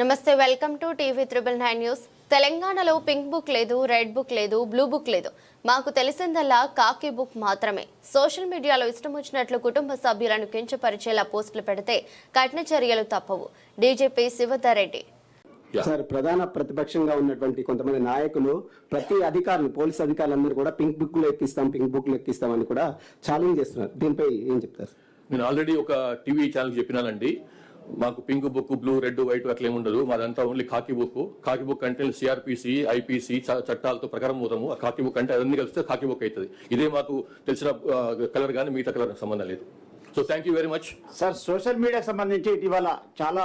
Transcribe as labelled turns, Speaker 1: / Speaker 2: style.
Speaker 1: నమస్తే welcome to TV triple nine news. తెలంగాణలో pink book లేదు రెడ్ బుక్ లేదు బ్లూ బుక్ లేదు. మాకు తెలిసిందల్లా కాకి బుక్ మాత్రమే. సోషల్ మీడియాలో ఇష్టం వచ్చినట్లు కుటుంబ సభ్యులను కించపరిచేలా పోస్టులు పెడితే కఠిన చర్యలు తప్పవు. డీజీపీ శివధరెడ్డి
Speaker 2: సార్ ప్రధాన ప్రతిపక్షంగా ఉన్నటువంటి కొంతమంది నాయకులు ప్రతి అధికారులు పోలీస్ అధికారులందరూ కూడా పింక్ బుక్లో ఎక్కిస్తాం పింక్ బుక్లో ఎక్కిస్తామని కూడా ఛాలెంజ్ చేస్తున్నారు. దీనిపై ఏం చెప్తారు?
Speaker 3: నేను ఆల్రెడీ ఒక టీవీ ఛానల్ చెప్పినానండి. మాకు pink book blue red white అట్లా ఏమి ఉండదు. మాదంతా ఓన్లీ కాకి బుక్. కాకి బుక్ అంటే సిఆర్పిసి ఐపీసీ చట్టాలతో ప్రకారం పోతాము. ఆ కాకి బుక్ అంటే అన్ని కలిస్తే కాకి బుక్ అవుతుంది ఇదే మాకు తెలిసిన కలర్ కానీ మిగతా కలర్ సంబంధం లేదు. So thank you very much
Speaker 4: sir social మీడియాకి సంబంధించి ఇటీవల చాలా